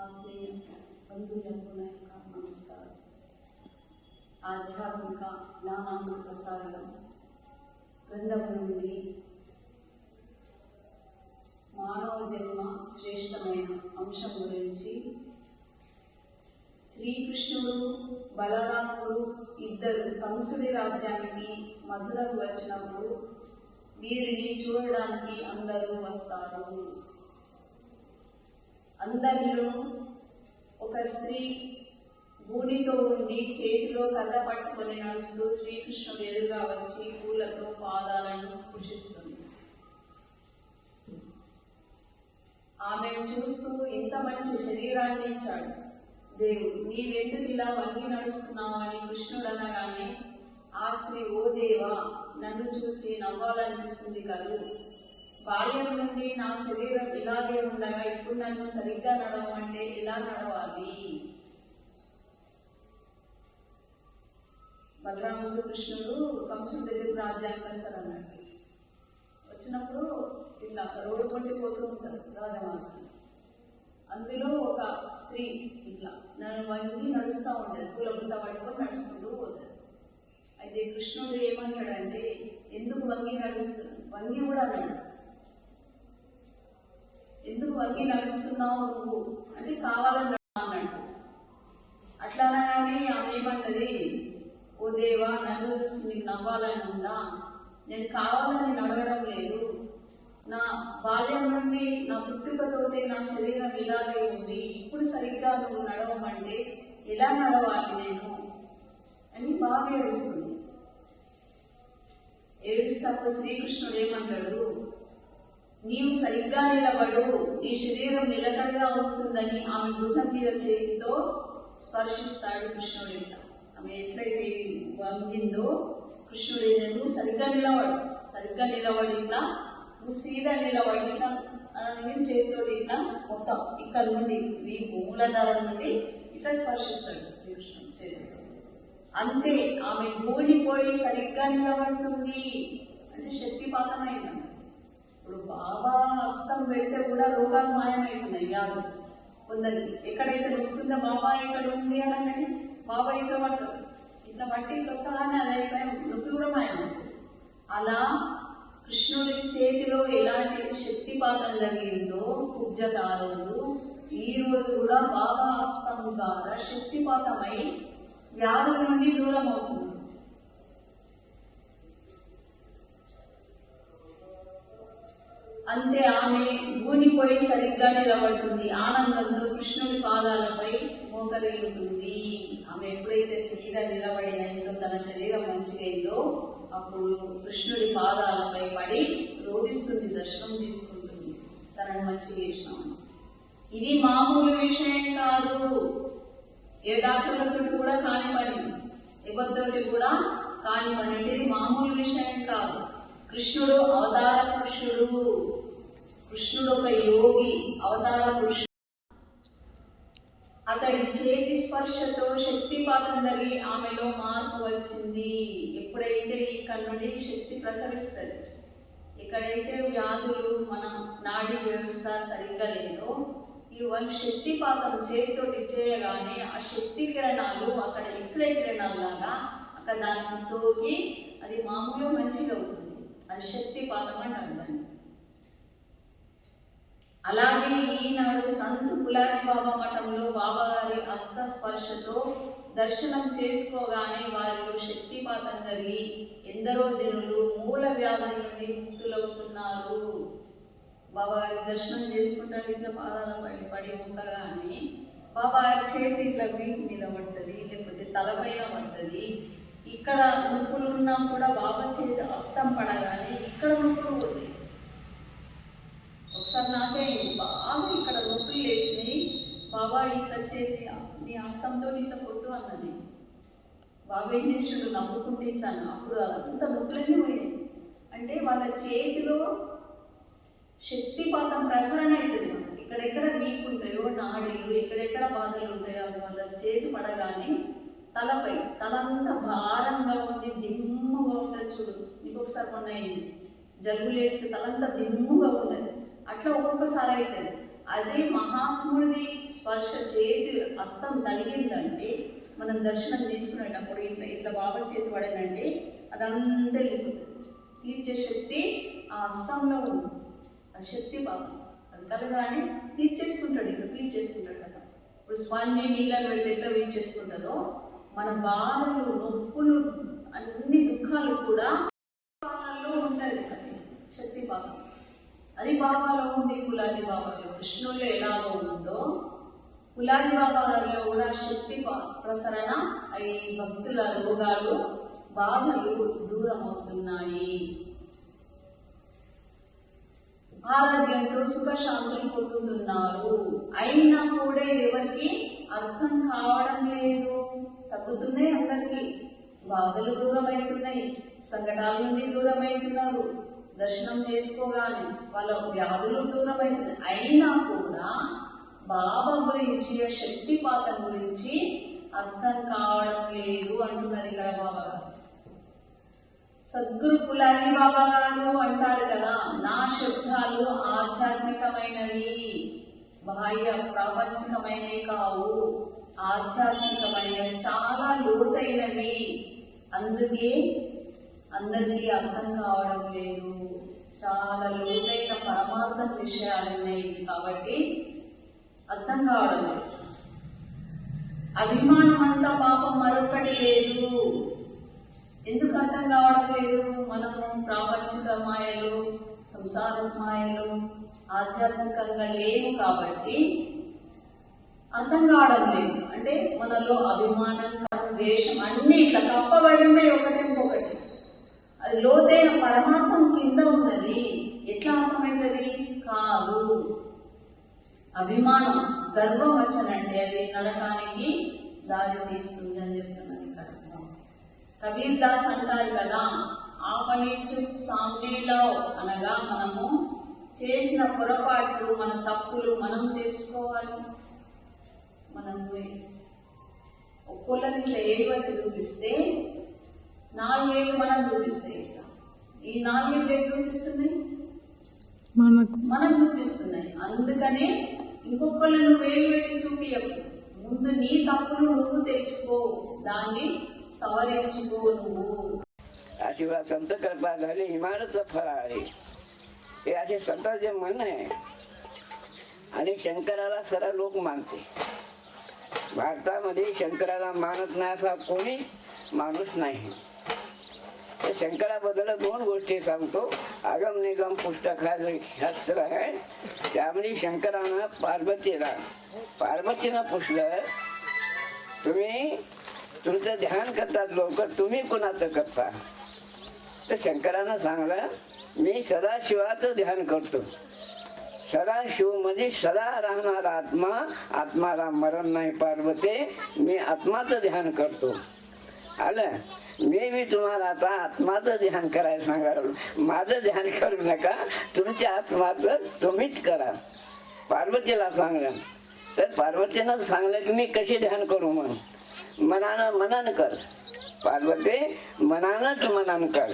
ఆత్మీయ బంధువులకు నా యొక్క నమస్కారం ఆధ్యాత్మిక జ్ఞానామృత సాగరం గ్రంథం నుండి మానవ జన్మ శ్రేష్టమైన అంశం గురించి శ్రీకృష్ణుడు బలరాముడు ఇద్దరు కంసుడి రాజ్యానికి మధురకు వచ్చినప్పుడు వీరిని చూడడానికి అందరూ వస్తారు. అందరిలో ఒక స్త్రీ గూడితో ఉండి చేతిలో కర్ర పట్టుకొని నడుస్తూ శ్రీకృష్ణుడు ఎదురుగా వచ్చి పూలతో పాదాలను స్పృశిస్తుంది. ఆమెను చూస్తూ ఇంత మంచి శరీరాన్ని ఇచ్చాడు. దేవుడు నీవెందుకు ఇలా వంగి నడుస్తున్నావు అని కృష్ణుడు అనగానే ఆ స్త్రీ ఓ దేవా నన్ను చూసి నవ్వాలనిపిస్తుంది కదూ బాల్యం నుండి నా శరీరం ఇలాగే ఉండగా ఇప్పుడు నన్ను సరిగ్గా నడవమంటే ఎలా నడవాలి? బలరాముడు కృష్ణుడు కంసుడు దగ్గర రాజ్యానికి వస్తారు వచ్చినప్పుడు ఇట్లా రోడ్డు కొట్టి ఉంటారు రాజమాత. అందులో ఒక స్త్రీ ఇట్లా నన్ను వంగి నడుస్తూ ఉంటారు పూల పట్టుకొని నడుచుకుంటూ పోతారు అయితే కృష్ణుడు ఏమంటాడంటే ఎందుకు వంగి నడుస్తుంది వంగి కూడా అన్నాడు ఎందుకు వంగి నడుస్తున్నావు నువ్వు? అంటే కావాలని అన్నట్టు అట్లా అనగానే ఆమె ఏమంటది? ఓ దేవా నన్ను చూసి నీకు నవ్వాలని ఉందా? నేను కావాలని నడవడం లేదు. నా బాల్యం నుండి నా పుట్టుకతోటే నా శరీరం ఇలాగే ఉంది. ఇప్పుడు సరిగ్గా నువ్వు నడవమంటే ఎలా నడవాలి నేను? అని బాగా ఏడుస్తుంది. ఏడుస్తప్పుడు శ్రీకృష్ణుడు ఏమంటాడు? నీవు సరిగ్గా నిలబడు నీ శరీరం నిలకడగా ఉంటుందని ఆమె భుజం మీద చేతితో స్పర్శిస్తాడు కృష్ణుడు ఆమె ఎట్లయితే వంగిందో కృష్ణుడు నేను సరిగ్గా నిలబడు సరిగ్గా నిలబడి ఇట్లా నువ్వు సీదా నిలబడి ఇట్లా అని చేతితో ఇట్లా మొత్తం ఇక్కడ నుండి ఈ మూలధారం నుండి ఇట్లా స్పర్శిస్తాడు శ్రీకృష్ణుడు చేతితో. అంతే ఆమె గూడిపోయి సరిగ్గా నిలబడుతుంది అంటే శక్తిపాతమైంది ఇప్పుడు బాబా హస్తం పెడితే కూడా రోగాలు మాయమవుతున్నాయి వ్యాధులు కొందరికి ఎక్కడైతే ఉంటుందో బాబా ఇక్కడ ఉంది అనగానే బాబా ఇట్లా పట్టు ఇట్లా పట్టి కొత్తగానే అది అయిపోయి నొప్పి కూడా మాయమవుతుంది అలా కృష్ణుడి చేతిలో ఎలాంటి శక్తిపాతం జరిగిందో పూజ్యత ఆ రోజు ఈ రోజు కూడా బాబా హస్తం ద్వారా శక్తిపాతమై వ్యాధుల నుండి దూరం అవుతుంది అంతే ఆమె ఊనిపోయి సరిగ్గా నిలబడుతుంది. ఆనందంతో కృష్ణుడి పాదాలపై మోకరిల్లుతుంది ఆమె ఎప్పుడైతే సీత నిలబడి అయిందో తన శరీరం మంచిగైందో అప్పుడు కృష్ణుడి పాదాలపై పడి రోగిస్తుంది దర్శనం తీసుకుంటుంది తనను మంచి చేసినాము. ఇది మామూలు విషయం కాదు. ఏ డాక్టర్లతో కూడా కాని పని ఎవరితోటి కూడా కాని పని ఇది మామూలు విషయం కాదు. కృష్ణుడు అవతార పురుషుడు. కృష్ణుడు ఒక యోగి అవతార పురుషుడు. అతడి చేతి స్పర్శతో శక్తిపాతం జరిగి ఆమెలో మార్పు వచ్చింది. ఎప్పుడైతే ఇక్కడ నుండి శక్తి ప్రసరిస్తుంది ఎక్కడైతే వ్యాధులు మన నాడీ వ్యవస్థ సరిగ్గా లేదో ఈ వాళ్ళు శక్తిపాతం చేతితోటి చేయగానే ఆ శక్తి కిరణాలు అక్కడ ఎక్స్రే కిరణాలు లాగా అక్కడ దానికి సోకి అది మామూలు మంచిగా అవుతుంది అది శక్తిపాతం అంటారు దాన్ని అలాగే ఈనాడు సంత్ పులారి బాబా మఠంలో బాబాగారి హస్త స్పర్శతో దర్శనం చేసుకోగానే వారిలో శక్తిపాతం జరిగి ఎందరో జనులు మూల వ్యాధుల నుండి ముక్తులవుతున్నారు. బాబాగారి దర్శనం చేసుకుంటారు ఇట్లా పాదాల పడి పడి ఉండగానే బాబాగారి చేతి ఇట్లా వీపు మీద పడుతుంది లేకపోతే తలపైన పడుతుంది ఇక్కడ నొప్పులు ఉన్నా కూడా బాబా చేతి అస్తం పడగానే ఇక్కడ నొప్పులు ఉంది ఒకసారి నాకే బాగా ఇక్కడ నొప్పులు లేసినాయి బాబా ఇట్లా చేతి నీ హస్తంతో ఇట్లా కొట్టు అన్నది. బాబా ఏం చేసాడు? నవ్వుకుంటే అప్పుడు అంత నొప్పులన్నీ పోయాయి. అంటే వాళ్ళ చేతిలో శక్తిపాతం ప్రసరణ అవుతుంది ఇక్కడెక్కడ వీక్ ఉంటాయో నాడీలు ఎక్కడెక్కడ బాధలు ఉంటాయో వాళ్ళ చేతి పడగానే తలపై తలంతా భారంగా ఉండి దిమ్ముగా ఉండదు చూడు. నీకు ఒకసారి మొన్న అయింది జలుబులేస్తే తలంతా దిమ్ముగా ఉండదు అట్లా ఒక్కొక్కసారి అవుతుంది అదే మహాత్ముడి స్పర్శ చేతి హస్తం తలిగిందంటే మనం దర్శనం తీసుకునేటప్పుడు ఇట్లా ఇట్లా బాబా చేతి పడనంటే అదంతా వెళ్ళిపోతుంది. తీర్చే శక్తి ఆ హస్తంలో ఉంది. అది శక్తి భాగం అది కలగానే తీర్చేసుకుంటాడు ఇట్లా తీర్చేసుకుంటాడు కదా. ఇప్పుడు స్వామి నీళ్ళని పెడితే ఎట్లా తీర్చేసుకుంటుందో మన బాధలు నొప్పులు అన్ని దుఃఖాలు కూడా బాబాలో ఉంటుంది అది శక్తి భాగం అది బాబాలో ఉంది కులాది బాబాలో కృష్ణుల్లో ఎలాగో ఉందో కులాది బాబా గారిలో కూడా శక్తి ప్రసరణ ఈ భక్తుల రోగాలు బాధలు దూరం అవుతున్నాయి ఆరోగ్యంతో సుఖశాంతులు పొందుతున్నారు. అయినా కూడా ఎవరికి అర్థం కావడం లేదు. తగ్గుతున్నాయి అందరికి. బాధలు దూరం అవుతున్నాయి సంకటాల నుండి దూరం అవుతున్నారు దర్శనం చేసుకోగానే వాళ్ళ వ్యాధులు దూరం అయినా కూడా బాబా గురించి శక్తిపాతం గురించి అర్థం కావడం లేదు అంటున్నది ఇక్కడ బాబా గారు సద్గురు పులారి బాబా గారు అంటారు కదా నా శబ్దాలు ఆధ్యాత్మికమైనవి. బాహ్య ప్రాపంచికమైనవి కావు. ఆధ్యాత్మికమైన చాలా లోతైనవి. అందుకే అందరికీ అర్థం కావడం లేదు. చాలా లోతైన పరమార్థం విషయాలు ఉన్నాయి కాబట్టి అర్థం కావడం లేదు. అభిమానం అంతా పాపం మరొకటి లేదు. ఎందుకు అర్థం కావడం లేదు? మనము ప్రాపంచిక మాయలు సంసార మాయలు ఆధ్యాత్మికంగా లేవు కాబట్టి అర్థం కావడం లేదు. అంటే మనలో అభిమానం ద్వేషం అన్ని ఇట్లా కప్పబడి ఉన్నాయి ఒకటి అది లోతైన పరమాత్మ కింద ఉన్నది. ఎట్లా అర్థమవుతుంది కాదు. అభిమానం గర్వం వచ్చనంటే అది నరకానికి దారి తీస్తుంది అని చెప్తున్నది ఇక్కడ. కబీర్ దాస్ అంటారు కదా ఆ పని అనగా మనము చేసిన పొరపాట్లు మన తప్పులు మనం తెలుసుకోవాలి. మనం ఒక్కొక్కరిని ఇట్లా ఏడువట్టి చూపిస్తే నాలుగేళ్ళు మనం చూపిస్తాయి ఇట్లా ఈ నాలుగేళ్ళు ఏం చూపిస్తున్నాయి మనకు మనం చూపిస్తున్నాయి అందుకనే ఇంకొకళ్ళు నువ్వు వేలు పెట్టి చూపించకు ముందు నీ తప్పులు నువ్వు తెలుసుకో దాన్ని సవరించుకో నువ్వు आशीर्वाद संत कृपा झाली इमारत फराळी हे असे संतांचे मन आहे आणि शंकराला सरळ लोक मानते भारतामध्ये शंकराला मानत नाही असा कोणी माणूस नाही. तर शंकराबद्दल दोन गोष्टी सांगतो. आगम निगम पुस्तकाचं शास्त्र आहे. त्यामध्ये शंकरानं पार्वतीला पार्वतीनं पुसलं तुम्ही तुमचं ध्यान करतात लोक तुम्ही कुणाचं करता? तर शंकरानं सांगलं मी सदाशिवाचं ध्यान करतो. सदाशिव म्हणजे सदा राहणारा आत्मा आत्माला मरण नाही पार्वते मी आत्माचं ध्यान करतो. आलं? मी बी तुम्हाला आता आत्माचं ध्यान करायला सांगाल माझं ध्यान करू नका तुमच्या आत्माचं तुम्हीच करा. पार्वतीला सांगलं तर पार्वतीनं सांगलं की मी कशी ध्यान करू म्हणून मनानं मनन कर. पार्वती मनानंच मनन कर.